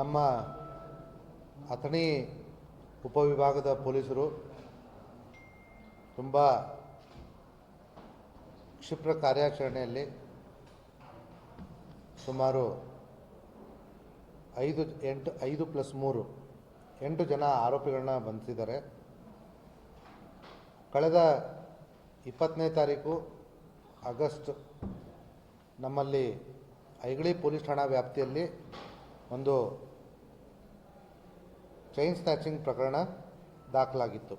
ನಮ್ಮ ಅಥಣಿ ಉಪವಿಭಾಗದ ಪೊಲೀಸರು ತುಂಬ ಕ್ಷಿಪ್ರ ಕಾರ್ಯಾಚರಣೆಯಲ್ಲಿ ಸುಮಾರು ಐದು, ಎಂಟು, ಐದು ಪ್ಲಸ್ ಮೂರು, ಎಂಟು ಜನ ಆರೋಪಿಗಳನ್ನ ಬಂಧಿಸಿದ್ದಾರೆ. ಕಳೆದ ಇಪ್ಪತ್ತನೇ ತಾರೀಕು ಆಗಸ್ಟ್ ನಮ್ಮಲ್ಲಿ ಐಗಳಿ ಪೊಲೀಸ್ ಠಾಣಾ ವ್ಯಾಪ್ತಿಯಲ್ಲಿ ಒಂದು ಚೈನ್ ಸ್ನ್ಯಾಚಿಂಗ್ ಪ್ರಕರಣ ದಾಖಲಾಗಿತ್ತು.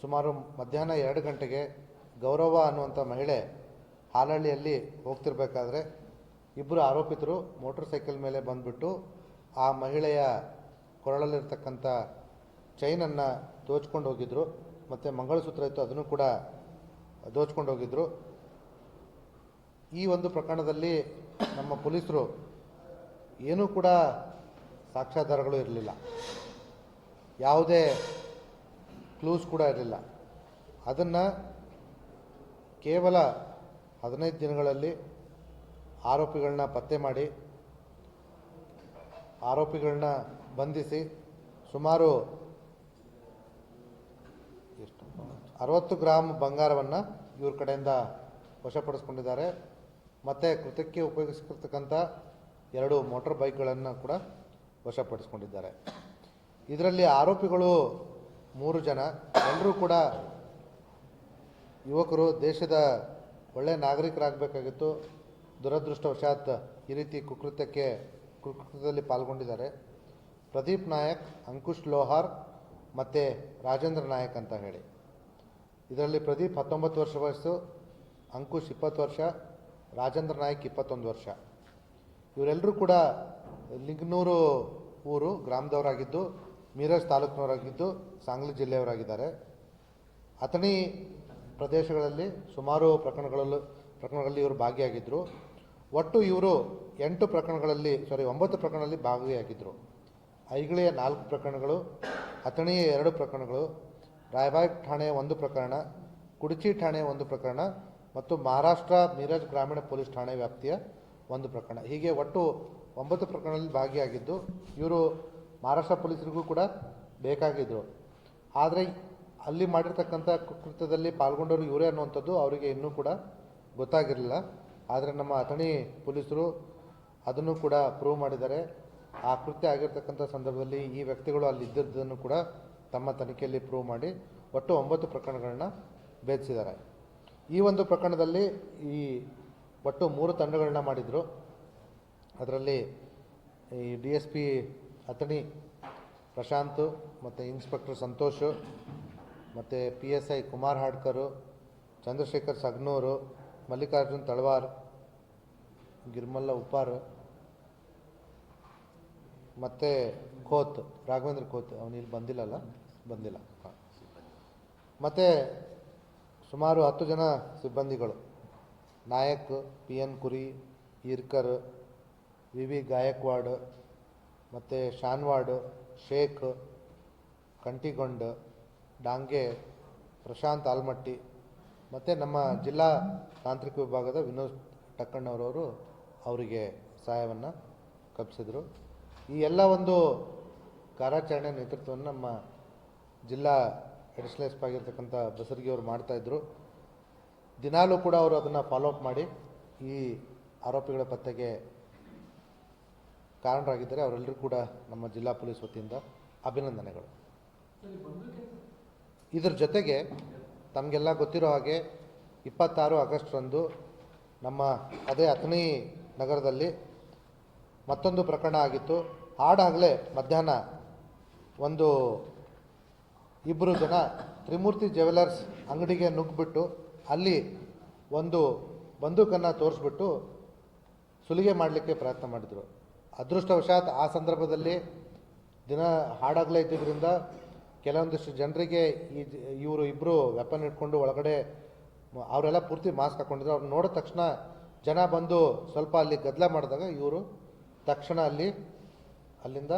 ಸುಮಾರು ಮಧ್ಯಾಹ್ನ ಎರಡು ಗಂಟೆಗೆ ಗೌರವ ಅನ್ನುವಂಥ ಮಹಿಳೆ ಹಾಲಹಳ್ಳಿಯಲ್ಲಿ ಹೋಗ್ತಿರ್ಬೇಕಾದ್ರೆ ಇಬ್ಬರು ಆರೋಪಿತರು ಮೋಟರ್ ಸೈಕಲ್ ಮೇಲೆ ಬಂದುಬಿಟ್ಟು ಆ ಮಹಿಳೆಯ ಕೊರಳಲ್ಲಿರ್ತಕ್ಕಂಥ ಚೈನನ್ನು ದೋಚ್ಕೊಂಡು ಹೋಗಿದ್ದರು ಮತ್ತು ಮಂಗಳಸೂತ್ರ ಇತ್ತು, ಅದನ್ನು ಕೂಡ ದೋಚ್ಕೊಂಡು ಹೋಗಿದ್ದರು ಈ ಒಂದು ಪ್ರಕರಣದಲ್ಲಿ ನಮ್ಮ ಪೊಲೀಸರು ಏನೂ ಕೂಡ ಸಾಕ್ಷ್ಯಾಧಾರಗಳು ಇರಲಿಲ್ಲ. ಯಾವುದೇ ಕ್ಲೂಸ್ ಕೂಡ ಇರಲಿಲ್ಲ. ಅದನ್ನು ಕೇವಲ ಹದಿನೈದು ದಿನಗಳಲ್ಲಿ ಆರೋಪಿಗಳನ್ನ ಪತ್ತೆ ಮಾಡಿ, ಆರೋಪಿಗಳನ್ನ ಬಂಧಿಸಿ, ಸುಮಾರು ಎಷ್ಟು ಅರವತ್ತು ಗ್ರಾಮ್ ಬಂಗಾರವನ್ನು ಇವ್ರ ಕಡೆಯಿಂದ ವಶಪಡಿಸ್ಕೊಂಡಿದ್ದಾರೆ. ಮತ್ತು ಕೃತಕ್ಕೆ ಉಪಯೋಗಿಸಿರ್ತಕ್ಕಂಥ ಎರಡು ಮೋಟರ್ ಬೈಕ್ಗಳನ್ನು ಕೂಡ ವಶಪಡಿಸ್ಕೊಂಡಿದ್ದಾರೆ. ಇದರಲ್ಲಿ ಆರೋಪಿಗಳು ಮೂರು ಜನ. ಎಲ್ಲರೂ ಕೂಡ ಯುವಕರು ದೇಶದ ಒಳ್ಳೆಯ ನಾಗರಿಕರಾಗಬೇಕಾಗಿತ್ತು. ದುರದೃಷ್ಟವಶಾತ್ ಈ ರೀತಿ ಕುಕೃತ್ಯಕ್ಕೆ, ಕುಕೃತ್ಯದಲ್ಲಿ ಪಾಲ್ಗೊಂಡಿದ್ದಾರೆ. ಪ್ರದೀಪ್ ನಾಯಕ್, ಅಂಕುಶ್ ಲೋಹಾರ್ ಮತ್ತು ರಾಜೇಂದ್ರ ನಾಯಕ್ ಅಂತ ಹೇಳಿ. ಇದರಲ್ಲಿ ಪ್ರದೀಪ್ ಹತ್ತೊಂಬತ್ತು ವರ್ಷ ವಯಸ್ಸು, ಅಂಕುಶ್ ಇಪ್ಪತ್ತು ವರ್ಷ, ರಾಜೇಂದ್ರ ನಾಯಕ್ ಇಪ್ಪತ್ತೊಂದು ವರ್ಷ. ಇವರೆಲ್ಲರೂ ಕೂಡ ಲಿಂಗನೂರು ಊರು ಗ್ರಾಮದವರಾಗಿದ್ದು, ಮೀರಜ್ ತಾಲೂಕಿನವರಾಗಿದ್ದು, ಸಾಂಗ್ಲಿ ಜಿಲ್ಲೆಯವರಾಗಿದ್ದಾರೆ. ಅಥಣಿ ಪ್ರದೇಶಗಳಲ್ಲಿ ಸುಮಾರು ಪ್ರಕರಣಗಳಲ್ಲೂ, ಪ್ರಕರಣಗಳಲ್ಲಿ ಇವರು ಭಾಗಿಯಾಗಿದ್ದರು ಒಟ್ಟು ಇವರು ಎಂಟು ಪ್ರಕರಣಗಳಲ್ಲಿ ಸಾರಿ ಒಂಬತ್ತು ಪ್ರಕರಣದಲ್ಲಿ ಭಾಗಿಯಾಗಿದ್ದರು ಐಗಳಿಯ ನಾಲ್ಕು ಪ್ರಕರಣಗಳು ಅಥಣಿಯ ಎರಡು ಪ್ರಕರಣಗಳು, ರಾಯಬಾಗ್ ಠಾಣೆಯ ಒಂದು ಪ್ರಕರಣ, ಕುಡಚಿ ಠಾಣೆಯ ಒಂದು ಪ್ರಕರಣ, ಮತ್ತು ಮಹಾರಾಷ್ಟ್ರ ಮೀರಜ್ ಗ್ರಾಮೀಣ ಪೊಲೀಸ್ ಠಾಣೆ ವ್ಯಾಪ್ತಿಯ ಒಂದು ಪ್ರಕರಣ. ಹೀಗೆ ಒಟ್ಟು ಒಂಬತ್ತು ಪ್ರಕರಣದಲ್ಲಿ ಭಾಗಿಯಾಗಿದ್ದು, ಇವರು ಮಹಾರಾಷ್ಟ್ರ ಪೊಲೀಸರಿಗೂ ಕೂಡ ಬೇಕಾಗಿದ್ದರು ಆದರೆ ಅಲ್ಲಿ ಮಾಡಿರ್ತಕ್ಕಂಥ ಕೃತ್ಯದಲ್ಲಿ ಪಾಲ್ಗೊಂಡವರು ಇವರೇ ಅನ್ನುವಂಥದ್ದು ಅವರಿಗೆ ಇನ್ನೂ ಕೂಡ ಗೊತ್ತಾಗಿರಲಿಲ್ಲ. ಆದರೆ ನಮ್ಮ ಅಥಣಿ ಪೊಲೀಸರು ಅದನ್ನು ಕೂಡ ಪ್ರೂವ್ ಮಾಡಿದ್ದಾರೆ. ಆ ಕೃತ್ಯ ಆಗಿರ್ತಕ್ಕಂಥ ಸಂದರ್ಭದಲ್ಲಿ ಈ ವ್ಯಕ್ತಿಗಳು ಅಲ್ಲಿ ಇದ್ದಿದ್ದನ್ನು ಕೂಡ ತಮ್ಮ ತನಿಖೆಯಲ್ಲಿ ಪ್ರೂವ್ ಮಾಡಿ ಒಟ್ಟು ಒಂಬತ್ತು ಪ್ರಕರಣಗಳನ್ನ ಭೇದಿಸಿದ್ದಾರೆ. ಈ ಒಂದು ಪ್ರಕರಣದಲ್ಲಿ ಈ ಒಟ್ಟು ಮೂರು ತಂಡಗಳನ್ನ ಮಾಡಿದರು. ಅದರಲ್ಲಿ ಈ D S P Athani Prashant, ಮತ್ತು ಇನ್ಸ್ಪೆಕ್ಟರ್ ಸಂತೋಷ್, ಮತ್ತು P S I Kumar Hadkar Chandrashekhar Sagnur, Mallikarjun Talwar Girmalla Uppar, ಮತ್ತು ಖೋತ್ ರಾಘವೇಂದ್ರ ಖೋತ್ ಅವನು ಇಲ್ಲಿ ಬಂದಿಲ್ಲಲ್ಲ? ಬಂದಿಲ್ಲ. ಮತ್ತು ಸುಮಾರು ಹತ್ತು ಜನ ಸಿಬ್ಬಂದಿಗಳು. ನಾಯಕ್, ಪಿ ಎನ್ ಕುರಿ, ಈರ್ಕರ್ ವಿ ವಿ ಗಾಯಕ್ವಾಡ್ ಮತ್ತು ಶಾನ್ವಾಡ್, ಶೇಖ್ ಕಂಟಿಗೊಂಡ್ ಡಾಂಗೆ, ಪ್ರಶಾಂತ್ ಆಲ್ಮಟ್ಟಿ ಮತ್ತು ನಮ್ಮ ಜಿಲ್ಲಾ ತಾಂತ್ರಿಕ ವಿಭಾಗದ ವಿನೋದ್ ಟಕ್ಕಣ್ಣವರವರು ಅವರಿಗೆ ಸಹಾಯವನ್ನು ಕಲ್ಪಿಸಿದರು ಈ ಎಲ್ಲ ಒಂದು ಕಾರ್ಯಾಚರಣೆ ನೇತೃತ್ವವನ್ನು ನಮ್ಮ ಜಿಲ್ಲಾ ಅಡಿಷನಲ್ ಎಸ್ ಆಗಿರ್ತಕ್ಕಂಥ ಬಸರಿಗೆಯವರು ಮಾಡ್ತಾಯಿದ್ರು ದಿನಾಲೂ ಕೂಡ ಅವರು ಅದನ್ನು ಫಾಲೋ ಅಪ್ ಮಾಡಿ ಈ ಆರೋಪಿಗಳ ಪತ್ತೆಗೆ ಕಾರಣರಾಗಿದ್ದಾರೆ ಅವರೆಲ್ಲರೂ ಕೂಡ ನಮ್ಮ ಜಿಲ್ಲಾ ಪೊಲೀಸ್ ವತಿಯಿಂದ ಅಭಿನಂದನೆಗಳು. ಇದರ ಜೊತೆಗೆ ತಮಗೆಲ್ಲ ಗೊತ್ತಿರೋ ಹಾಗೆ ಇಪ್ಪತ್ತಾರು ಆಗಸ್ಟ್ರಂದು ನಮ್ಮ ಅದೇ ಅಥಣಿ ನಗರದಲ್ಲಿ ಮತ್ತೊಂದು ಪ್ರಕರಣ ಆಗಿತ್ತು. ಹಾಡಾಗಲೇ ಮಧ್ಯಾಹ್ನ ಒಂದು ಇಬ್ಬರು ಜನ ತ್ರಿಮೂರ್ತಿ ಜ್ಯುವೆಲರ್ಸ್ ಅಂಗಡಿಗೆ ನುಗ್ಗಿಬಿಟ್ಟು ಅಲ್ಲಿ ಒಂದು ಬಂದೂಕನ್ನು ತೋರಿಸ್ಬಿಟ್ಟು ಸುಲಿಗೆ ಮಾಡಲಿಕ್ಕೆ ಪ್ರಯತ್ನ ಮಾಡಿದರು. ಅದೃಷ್ಟವಶಾತ್ ಆ ಸಂದರ್ಭದಲ್ಲಿ ದಿನ ಹಾಡಾಗಲೇ ಇದ್ದಿದ್ದರಿಂದ ಕೆಲವೊಂದಿಷ್ಟು ಜನರಿಗೆ ಈ ಇವರು ಇಬ್ಬರು ವೆಪನ್ ಇಟ್ಕೊಂಡು ಒಳಗಡೆ ಅವರೆಲ್ಲ ಪೂರ್ತಿ ಮಾಸ್ಕ್ ಹಾಕ್ಕೊಂಡಿದ್ರು ಅವ್ರು ನೋಡಿದ ತಕ್ಷಣ ಜನ ಬಂದು ಸ್ವಲ್ಪ ಅಲ್ಲಿ ಗದ್ದಲ ಮಾಡಿದಾಗ ಇವರು ತಕ್ಷಣ ಅಲ್ಲಿ, ಅಲ್ಲಿಂದ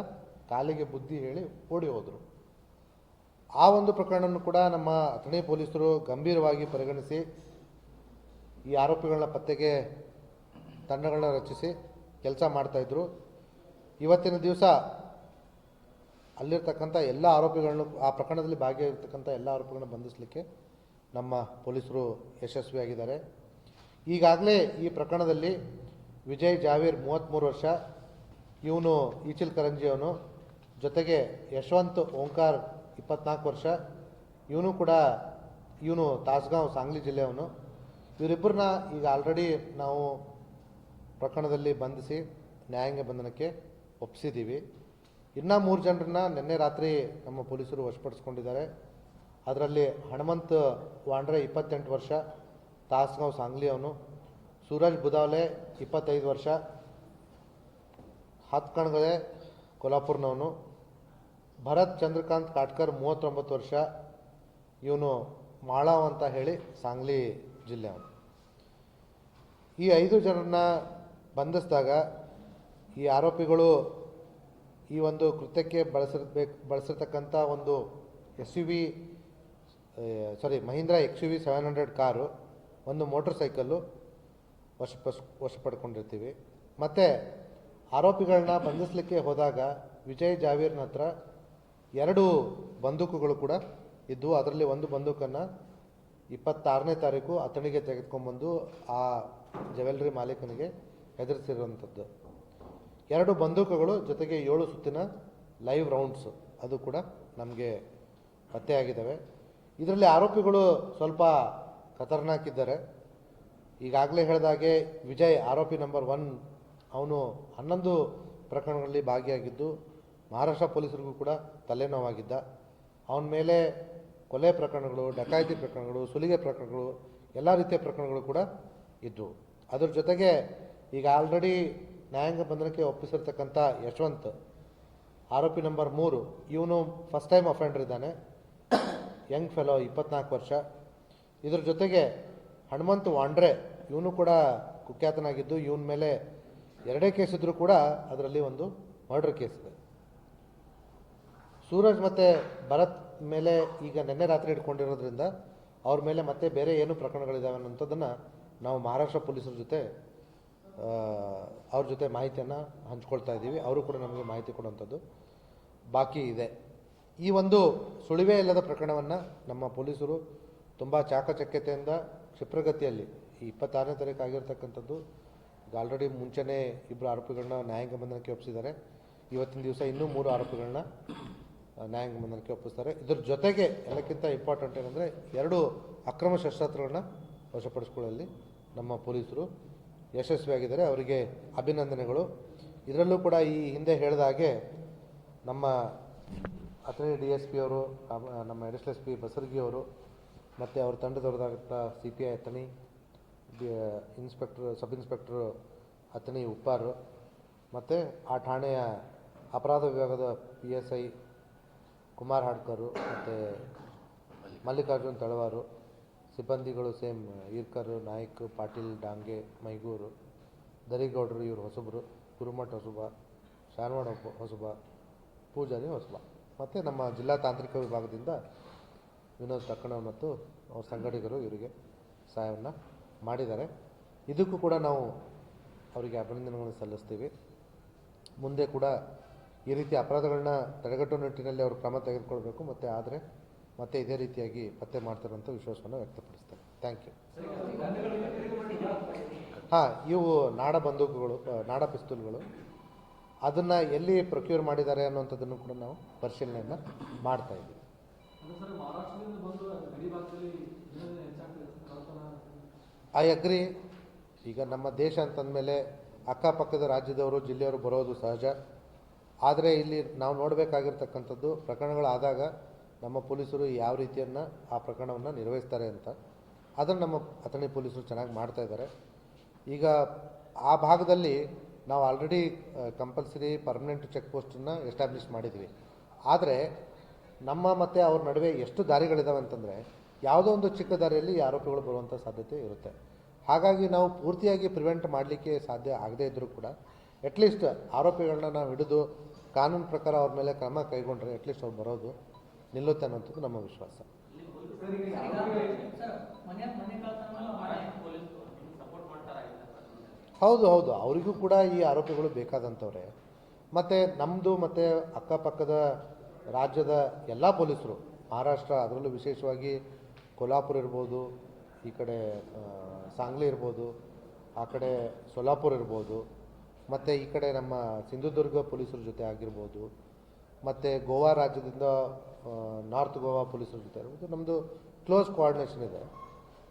ಕಾಲಿಗೆ ಬುದ್ಧಿ ಹೇಳಿ ಓಡಿ ಹೋದರು. ಆ ಒಂದು ಪ್ರಕರಣವನ್ನು ಕೂಡ ನಮ್ಮ ಅಥಣಿ ಪೊಲೀಸರು ಗಂಭೀರವಾಗಿ ಪರಿಗಣಿಸಿ, ಈ ಆರೋಪಿಗಳನ್ನ ಪತ್ತೆಗೆ ತಂಡಗಳನ್ನ ರಚಿಸಿ ಕೆಲಸ ಮಾಡ್ತಾಯಿದ್ರು ಇವತ್ತಿನ ದಿವಸ ಅಲ್ಲಿರ್ತಕ್ಕಂಥ ಎಲ್ಲ ಆರೋಪಿಗಳನ್ನು ಆ ಪ್ರಕರಣದಲ್ಲಿ ಭಾಗಿಯಾಗಿರ್ತಕ್ಕಂಥ ಎಲ್ಲ ಆರೋಪಿಗಳನ್ನು ಬಂಧಿಸಲಿಕ್ಕೆ ನಮ್ಮ ಪೊಲೀಸರು ಯಶಸ್ವಿಯಾಗಿದ್ದಾರೆ. ಈಗಾಗಲೇ ಈ ಪ್ರಕರಣದಲ್ಲಿ ವಿಜಯ್ ಜಾವೀರ್ ಮೂವತ್ತ್ಮೂರು ವರ್ಷ, ಇವನು ಈಚಿಲ್ ಕರಂಜಿ ಅವನು ಜೊತೆಗೆ ಯಶವಂತ್ ಓಂಕಾರ್ ಇಪ್ಪತ್ನಾಲ್ಕು ವರ್ಷ, ಇವನು ಕೂಡ ಇವನು ತಾಸ್ಗಾಂವ್ ಸಾಂಗ್ಲಿ ಜಿಲ್ಲೆಯವನು. ಇವರಿಬ್ಬರನ್ನ ಈಗ ಆಲ್ರೆಡಿ ನಾವು ಪ್ರಕರಣದಲ್ಲಿ ಬಂಧಿಸಿ ನ್ಯಾಯಾಂಗ ಬಂಧನಕ್ಕೆ ಒಪ್ಪಿಸಿದ್ದೀವಿ ಇನ್ನೂ ಮೂರು ಜನರನ್ನ ನಿನ್ನೆ ರಾತ್ರಿ ನಮ್ಮ ಪೊಲೀಸರು ವಶಪಡಿಸ್ಕೊಂಡಿದ್ದಾರೆ. ಅದರಲ್ಲಿ ಹನುಮಂತ್ ವಾಂಡ್ರೆ ಇಪ್ಪತ್ತೆಂಟು ವರ್ಷ ತಾಸ್ಗಾಂವ್ ಸಾಂಗ್ಲಿ ಅವನು, ಸೂರಜ್ ಬುದಾವಲೆ ಇಪ್ಪತ್ತೈದು ವರ್ಷ ಹತ್ಕಣ್ಗಳೇ ಕೊಲ್ಹಾಪುರ್ನವನು, ಭರತ್ ಚಂದ್ರಕಾಂತ್ ಕಾಟ್ಕರ್ ಮೂವತ್ತೊಂಬತ್ತು ವರ್ಷ, ಇವನು ಮಾಳಾವ್ ಅಂತ ಹೇಳಿ ಸಾಂಗ್ಲಿ ಜಿಲ್ಲೆ ಅವನು. ಈ ಐದು ಜನರನ್ನ ಬಂಧಿಸಿದಾಗ ಈ ಆರೋಪಿಗಳು ಈ ಒಂದು ಕೃತ್ಯಕ್ಕೆ ಬಳಸಿರ್ಬೇಕು, ಬಳಸಿರ್ತಕ್ಕಂಥ ಒಂದು S U V sorry Mahindra X U V seven hundred car, ಒಂದು ಮೋಟರ್ ಸೈಕಲ್ಲು ವಶ ವಶ ಪಡ್ಕೊಂಡಿರ್ತೀವಿ ಮತ್ತು ಆರೋಪಿಗಳನ್ನ ಬಂಧಿಸಲಿಕ್ಕೆ ಹೋದಾಗ ವಿಜಯ್ ಜಾವೀರ್ನ ಹತ್ರ ಎರಡು ಬಂದೂಕುಗಳು ಕೂಡ ಇದ್ದವು ಅದರಲ್ಲಿ ಒಂದು ಬಂದೂಕನ್ನು ಇಪ್ಪತ್ತಾರನೇ ತಾರೀಕು ಅತಣಿಗೆ ತೆಗೆದುಕೊಂಬಂದು ಆ ಜ್ಯುವೆಲ್ರಿ ಮಾಲೀಕನಿಗೆ ಹೆದರಿಸಿರುವಂಥದ್ದು. ಎರಡು ಬಂದೂಕುಗಳು ಜೊತೆಗೆ ಏಳು ಸುತ್ತಿನ ಲೈವ್ ರೌಂಡ್ಸ್ ಅದು ಕೂಡ ನಮಗೆ ಪತ್ತೆಯಾಗಿದ್ದಾವೆ ಇದರಲ್ಲಿ ಆರೋಪಿಗಳು ಸ್ವಲ್ಪ ಖತರ್ನಾಕ್ ಇದ್ದಾರೆ. ಈಗಾಗಲೇ ಹೇಳಿದಾಗೆ ವಿಜಯ್ ಆರೋಪಿ ನಂಬರ್ ಒನ್ ಅವನು ಹನ್ನೊಂದು ಪ್ರಕರಣಗಳಲ್ಲಿ ಭಾಗಿಯಾಗಿದ್ದು, ಮಹಾರಾಷ್ಟ್ರ ಪೊಲೀಸರಿಗೂ ಕೂಡ ತಲೆನೋವಾಗಿದ್ದ. ಅವನ ಮೇಲೆ ಕೊಲೆ ಪ್ರಕರಣಗಳು, ಡಕಾಯಿತಿ ಪ್ರಕರಣಗಳು, ಸುಲಿಗೆ ಪ್ರಕರಣಗಳು, ಎಲ್ಲ ರೀತಿಯ ಪ್ರಕರಣಗಳು ಕೂಡ ಇದ್ದವು ಅದರ ಜೊತೆಗೆ ಈಗ ಆಲ್ರೆಡಿ ನ್ಯಾಯಾಂಗ ಬಂಧನಕ್ಕೆ ಒಪ್ಪಿಸಿರ್ತಕ್ಕಂಥ ಯಶವಂತ್, ಆರೋಪಿ ನಂಬರ್ ಮೂರು, ಇವನು ಫಸ್ಟ್ ಟೈಮ್ ಅಫೆಂಡರ್ ಇದ್ದಾನೆ ಯಂಗ್ ಫೆಲೋ ಇಪ್ಪತ್ನಾಲ್ಕು ವರ್ಷ. ಇದ್ರ ಜೊತೆಗೆ ಹನುಮಂತ್ ವಾಂಡ್ರೆ, ಇವನು ಕೂಡ ಕುಖ್ಯಾತನಾಗಿದ್ದು, ಇವನ ಮೇಲೆ ಎರಡೇ ಕೇಸ್ ಇದ್ದರೂ ಕೂಡ ಅದರಲ್ಲಿ ಒಂದು ಮರ್ಡರ್ ಕೇಸ್ ಇದೆ. ಸೂರಜ್ ಮತ್ತು ಭರತ್ ಮೇಲೆ ಈಗ ನಿನ್ನೆ ರಾತ್ರಿ ಇಟ್ಕೊಂಡಿರೋದ್ರಿಂದ ಅವ್ರ ಮೇಲೆ ಮತ್ತೆ ಬೇರೆ ಏನು ಪ್ರಕರಣಗಳಿದ್ದಾವೆ ಅನ್ನೋಂಥದ್ದನ್ನು ನಾವು ಮಹಾರಾಷ್ಟ್ರ ಪೊಲೀಸರ ಜೊತೆ ಅವ್ರ ಜೊತೆ ಮಾಹಿತಿಯನ್ನು ಹಂಚ್ಕೊಳ್ತಾ ಇದ್ದೀವಿ. ಅವರು ಕೂಡ ನಮಗೆ ಮಾಹಿತಿ ಕೊಡುವಂಥದ್ದು ಬಾಕಿ ಇದೆ. ಈ ಒಂದು ಸುಳಿವೇ ಇಲ್ಲದ ಪ್ರಕರಣವನ್ನು ನಮ್ಮ ಪೊಲೀಸರು ತುಂಬ ಚಾಕಚಕ್ಯತೆಯಿಂದ ಕ್ಷಿಪ್ರಗತಿಯಲ್ಲಿ ಈ ಇಪ್ಪತ್ತಾರನೇ ತಾರೀಕು ಆಗಿರ್ತಕ್ಕಂಥದ್ದು ಆಲ್ರೆಡಿ ಮುಂಚೆನೇ ಇಬ್ಬರು ಆರೋಪಿಗಳನ್ನ ನ್ಯಾಯಾಂಗ ಬಂಧನಕ್ಕೆ ಒಪ್ಪಿಸಿದ್ದಾರೆ. ಇವತ್ತಿನ ದಿವಸ ಇನ್ನೂ ಮೂರು ಆರೋಪಿಗಳನ್ನ ನ್ಯಾಯಾಂಗ ಬಂಧನಕ್ಕೆ ಒಪ್ಪಿಸ್ತಾರೆ. ಇದ್ರ ಜೊತೆಗೆ ಎಲ್ಲಕ್ಕಿಂತ ಇಂಪಾರ್ಟೆಂಟ್ ಏನಂದರೆ ಎರಡು ಅಕ್ರಮ ಶಸ್ತ್ರಾಸ್ತ್ರಗಳನ್ನ ವಶಪಡಿಸ್ಕೊಳ್ಳಲ್ಲಿ ನಮ್ಮ ಪೊಲೀಸರು ಯಶಸ್ವಿಯಾಗಿದ್ದಾರೆ. ಅವರಿಗೆ ಅಭಿನಂದನೆಗಳು. ಇದರಲ್ಲೂ ಕೂಡ ಈ ಹಿಂದೆ ಹೇಳಿದ ಹಾಗೆ ನಮ್ಮ ಅತನಿ ಡಿ ಎಸ್ ಪಿ ಅವರು ನಮ್ಮ ಎಡಿಸ್ ಎಸ್ ಪಿ ಬಸರ್ಗಿಯವರು ಮತ್ತು ಅವ್ರ ತಂಡದವ್ರದಾಗಂಥ C P I Athani inspector, sub inspector Athani Uppar, ಮತ್ತು ಆ ಠಾಣೆಯ ಅಪರಾಧ ವಿಭಾಗದ P S I Kumar Hadkar, ಮತ್ತು ಮಲ್ಲಿಕಾರ್ಜುನ್ ತಳವಾರು ಸಿಬ್ಬಂದಿಗಳು ಸೇಮ್, ಈರ್ಕರ್, ನಾಯ್ಕ್, ಪಾಟೀಲ್, ಡಾಂಗೆ, ಮೈಗೂರು, ದರಿಗೌಡರು ಇವರು ಹೊಸಬರು ಗುರುಮಠ ಹೊಸಬ, ಶಾನವಾಡ ಹೊಸ ಹೊಸಬ, ಪೂಜಾರಿ ಹೊಸಬ. ಮತ್ತು ನಮ್ಮ ಜಿಲ್ಲಾ ತಾಂತ್ರಿಕ ವಿಭಾಗದಿಂದ ವಿನೋದ್ ತಕ್ಕಣ ಮತ್ತು ಅವ್ರ ಸಂಘಟಕರು ಇವರಿಗೆ ಸಹಾಯವನ್ನು ಮಾಡಿದ್ದಾರೆ. ಇದಕ್ಕೂ ಕೂಡ ನಾವು ಅವರಿಗೆ ಅಭಿನಂದನೆಗಳನ್ನು ಸಲ್ಲಿಸ್ತೀವಿ. ಮುಂದೆ ಕೂಡ ಈ ರೀತಿ ಅಪರಾಧಗಳನ್ನ ತಡೆಗಟ್ಟುವ ನಿಟ್ಟಿನಲ್ಲಿ ಅವರು ಕ್ರಮ ತೆಗೆದುಕೊಳ್ಬೇಕು. ಮತ್ತು ಆದರೆ ಮತ್ತೆ ಇದೇ ರೀತಿಯಾಗಿ ಪತ್ತೆ ಮಾಡ್ತಾರಂತ ವಿಶ್ವಾಸವನ್ನು ವ್ಯಕ್ತಪಡಿಸ್ತಾರೆ. ಥ್ಯಾಂಕ್ ಯು ಹಾಂ, ಇವು ನಾಡ ಬಂದೂಕುಗಳು ನಾಡ ಪಿಸ್ತೂಲ್ಗಳು. ಅದನ್ನು ಎಲ್ಲಿ ಪ್ರೊಕ್ಯೂರ್ ಮಾಡಿದ್ದಾರೆ ಅನ್ನುವಂಥದ್ದನ್ನು ಕೂಡ ನಾವು ಪರಿಶೀಲನೆಯನ್ನು ಮಾಡ್ತಾ ಇದ್ದೀವಿ. ಐ ಅಗ್ರಿ ಈಗ ನಮ್ಮ ದೇಶ ಅಂತಂದಮೇಲೆ ಅಕ್ಕಪಕ್ಕದ ರಾಜ್ಯದವರು, ಜಿಲ್ಲೆಯವರು ಬರೋದು ಸಹಜ. ಆದರೆ ಇಲ್ಲಿ ನಾವು ನೋಡಬೇಕಾಗಿರ್ತಕ್ಕಂಥದ್ದು ಪ್ರಕರಣಗಳಾದಾಗ ನಮ್ಮ ಪೊಲೀಸರು ಯಾವ ರೀತಿಯನ್ನು ಆ ಪ್ರಕರಣವನ್ನು ನಿರ್ವಹಿಸ್ತಾರೆ ಅಂತ, ಅದನ್ನು ನಮ್ಮ ಅಥಣಿ ಪೊಲೀಸರು ಚೆನ್ನಾಗಿ ಮಾಡ್ತಾ ಇದ್ದಾರೆ ಈಗ ಆ ಭಾಗದಲ್ಲಿ ನಾವು ಆಲ್ರೆಡಿ ಕಂಪಲ್ಸರಿ ಪರ್ಮನೆಂಟ್ ಚೆಕ್ ಪೋಸ್ಟನ್ನು ಎಸ್ಟಾಬ್ಲಿಷ್ ಮಾಡಿದ್ವಿ. ಆದರೆ ನಮ್ಮ ಮತ್ತು ಅವ್ರ ನಡುವೆ ಎಷ್ಟು ದಾರಿಗಳಿದ್ದಾವೆ ಅಂತಂದರೆ, ಯಾವುದೋ ಒಂದು ಚಿಕ್ಕ ದಾರಿಯಲ್ಲಿ ಆರೋಪಿಗಳು ಬರುವಂಥ ಸಾಧ್ಯತೆ ಇರುತ್ತೆ. ಹಾಗಾಗಿ ನಾವು ಪೂರ್ತಿಯಾಗಿ ಪ್ರಿವೆಂಟ್ ಮಾಡಲಿಕ್ಕೆ ಸಾಧ್ಯ ಆಗದೇ ಇದ್ದರೂ ಕೂಡ ಅಟ್ಲೀಸ್ಟ್ ಆರೋಪಿಗಳನ್ನ ನಾವು ಹಿಡಿದು, ಕಾನೂನು ಪ್ರಕಾರ ಅವ್ರ ಮೇಲೆ ಕ್ರಮ ಕೈಗೊಂಡ್ರೆ ಅಟ್ಲೀಸ್ಟ್ ಅವ್ರು ಬರೋದು. ನಿಲ್ಲುತ್ತೆ ಅನ್ನೋಂಥದ್ದು ನಮ್ಮ ವಿಶ್ವಾಸ. ಹೌದು ಹೌದು. ಅವರಿಗೂ ಕೂಡ ಈ ಆರೋಪಿಗಳು ಬೇಕಾದಂಥವ್ರೆ. ಮತ್ತು ನಮ್ಮದು ಮತ್ತು ಅಕ್ಕಪಕ್ಕದ ರಾಜ್ಯದ ಎಲ್ಲ ಪೊಲೀಸರು, ಮಹಾರಾಷ್ಟ್ರ ಅದರಲ್ಲೂ ವಿಶೇಷವಾಗಿ ಕೊಲ್ಹಾಪುರ ಇರ್ಬೋದು, ಈ ಕಡೆ ಸಾಂಗ್ಲಿ ಇರ್ಬೋದು, ಆ ಕಡೆ ಸೊಲ್ಲಾಪುರ ಇರ್ಬೋದು, ಮತ್ತು ಈ ಕಡೆ ನಮ್ಮ ಸಿಂಧುದುರ್ಗ ಪೊಲೀಸರ ಜೊತೆ ಆಗಿರ್ಬೋದು, ಮತ್ತು ಗೋವಾ ರಾಜ್ಯದಿಂದ ನಾರ್ತ್ ಗೋವಾ ಪೊಲೀಸರ ಜೊತೆ ಇರ್ಬೋದು. ನಮ್ಮದು ಕ್ಲೋಸ್ ಕೋಆರ್ಡಿನೇಷನ್ ಇದೆ.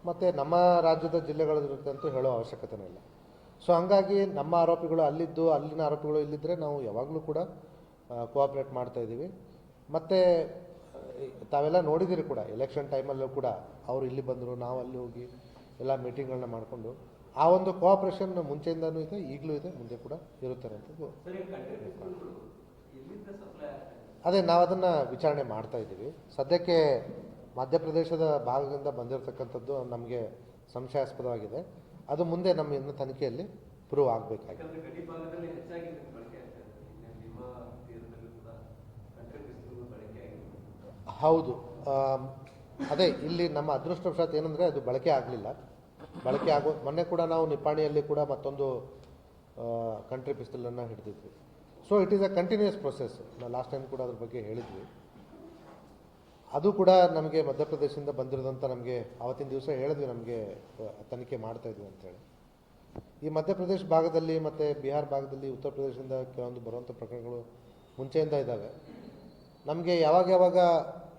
ಮತ್ತು ನಮ್ಮ ರಾಜ್ಯದ ಜಿಲ್ಲೆಗಳ ಜೊತೆ ಅಂತೂ ಹೇಳೋ ಅವಶ್ಯಕತೆನೇ ಇಲ್ಲ. ಸೊ ಹಂಗಾಗಿ ನಮ್ಮ ಆರೋಪಿಗಳು ಅಲ್ಲಿದ್ದು, ಅಲ್ಲಿನ ಆರೋಪಿಗಳು ಇಲ್ಲಿದ್ದರೆ ನಾವು ಯಾವಾಗಲೂ ಕೂಡ ಕೋಆಪ್ರೇಟ್ ಮಾಡ್ತಾ ಇದ್ದೀವಿ. ಮತ್ತು ತಾವೆಲ್ಲ ನೋಡಿದ್ದೀರಿ ಕೂಡ, ಎಲೆಕ್ಷನ್ ಟೈಮಲ್ಲೂ ಕೂಡ ಅವರು ಇಲ್ಲಿ ಬಂದರು, ನಾವು ಅಲ್ಲಿ ಹೋಗಿ ಎಲ್ಲ ಮೀಟಿಂಗ್ಗಳನ್ನ ಮಾಡಿಕೊಂಡು. ಆ ಒಂದು ಕೋಆಪ್ರೇಷನ್ ಮುಂಚೆಯಿಂದನೂ ಇದೆ, ಈಗಲೂ ಇದೆ, ಮುಂದೆ ಕೂಡ ಇರುತ್ತೆ ಅಂತ ಅದೇ ನಾವು ಅದನ್ನು ವಿಚಾರಣೆ ಮಾಡ್ತಾ ಇದ್ದೀವಿ. ಸದ್ಯಕ್ಕೆ ಮಧ್ಯಪ್ರದೇಶದ ಭಾಗದಿಂದ ಬಂದಿರತಕ್ಕಂಥದ್ದು ನಮಗೆ ಸಂಶಯಾಸ್ಪದವಾಗಿದೆ. ಅದು ಮುಂದೆ ನಮ್ಮ ಇನ್ನು ತನಿಖೆಯಲ್ಲಿ ಪ್ರೂವ್ ಆಗಬೇಕಾಗಿದೆ. ಹೌದು. ಅದೇ ಇಲ್ಲಿ ನಮ್ಮ ಅದೃಷ್ಟವಶಾತ್ ಏನಂದರೆ ಅದು ಬಳಕೆ ಆಗಲಿಲ್ಲ. ಬಳಕೆ ಆಗೋ ಮೊನ್ನೆ ಕೂಡ ನಾವು ನಿಪ್ಪಾಣಿಯಲ್ಲಿ ಕೂಡ ಮತ್ತೊಂದು ಕಂಟ್ರಿ ಪಿಸ್ತಲನ್ನು ಹಿಡಿದಿದ್ವಿ. So it is a continuous process ನಾವು ಲಾಸ್ಟ್ ಟೈಮ್ ಕೂಡ ಅದ್ರ ಬಗ್ಗೆ ಹೇಳಿದ್ವಿ. ಅದು ಕೂಡ ನಮಗೆ ಮಧ್ಯಪ್ರದೇಶದಿಂದ ಬಂದಿರೋದಂತ ನಮಗೆ ಆವತ್ತಿನ ದಿವಸ ಹೇಳಿದ್ವಿ ನಮಗೆ ತನಿಖೆ ಮಾಡ್ತಾ ಇದ್ವಿ ಅಂತೇಳಿ ಈ ಮಧ್ಯಪ್ರದೇಶ ಭಾಗದಲ್ಲಿ ಮತ್ತು ಬಿಹಾರ್ ಭಾಗದಲ್ಲಿ ಉತ್ತರ ಪ್ರದೇಶದಿಂದ ಕೆಲವೊಂದು ಬರುವಂಥ ಪ್ರಕರಣಗಳು ಮುಂಚೆಯಿಂದ ಇದ್ದಾವೆ ನಮಗೆ ಯಾವಾಗ ಯಾವಾಗ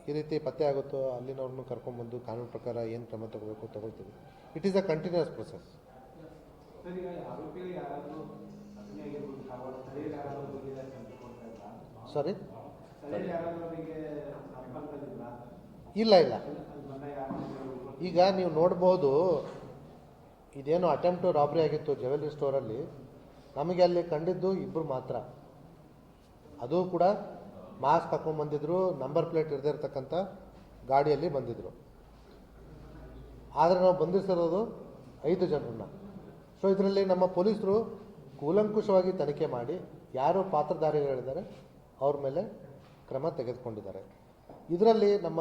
ಈ ರೀತಿ ಪತ್ತೆ ಆಗುತ್ತೋ ಅಲ್ಲಿನವ್ರನ್ನೂ ಕರ್ಕೊಂಡ್ಬಂದು ಕಾನೂನು ಪ್ರಕಾರ ಏನು ಕ್ರಮ ತಗೋಬೇಕು ತಗೊಳ್ತೀವಿ. It is a continuous process sir ಈಗ ಆರೋಪಿಗಳು ಯಾರಾದರೂ ಅಗ್ನಿ ಆಗಿರ್ಬೋದು ಕಾರವಾರ ಸ್ಥಳೀಯರು ಯಾರಾದರೂ ಅವರಿಗೆ ತಂದುಕೊಡ್ತಾ ಇದ್ರಾ ಸಾರಿ. ಇಲ್ಲ ಇಲ್ಲ. ಈಗ ನೀವು ನೋಡ್ಬೋದು ಇದೇನು ಅಟೆಂಪ್ಟ್ ರಾಬ್ರಿ ಆಗಿತ್ತು ಜ್ಯುವೆಲ್ರಿ ಸ್ಟೋರಲ್ಲಿ ನಮಗೆ ಅಲ್ಲಿ ಕಂಡಿದ್ದು ಇಬ್ಬರು ಮಾತ್ರ. ಅದು ಕೂಡ ಮಾಸ್ಕ್ ಹಾಕೊಂಡ್ಬಂದಿದ್ರು ನಂಬರ್ ಪ್ಲೇಟ್ ಇರದೇ ಇರತಕ್ಕಂಥ ಗಾಡಿಯಲ್ಲಿ ಬಂದಿದ್ರು. ಆದರೆ ನಾವು ಬಂಧಿಸಿರೋದು ಐದು ಜನರನ್ನ. ಸೊ ಇದರಲ್ಲಿ ನಮ್ಮ ಪೊಲೀಸರು ಕೂಲಂಕುಷವಾಗಿ ತನಿಖೆ ಮಾಡಿ ಯಾರು ಪಾತ್ರಧಾರಿಗಳಿದ್ದಾರೆ ಅವ್ರ ಮೇಲೆ ಕ್ರಮ ತೆಗೆದುಕೊಂಡಿದ್ದಾರೆ. ಇದರಲ್ಲಿ ನಮ್ಮ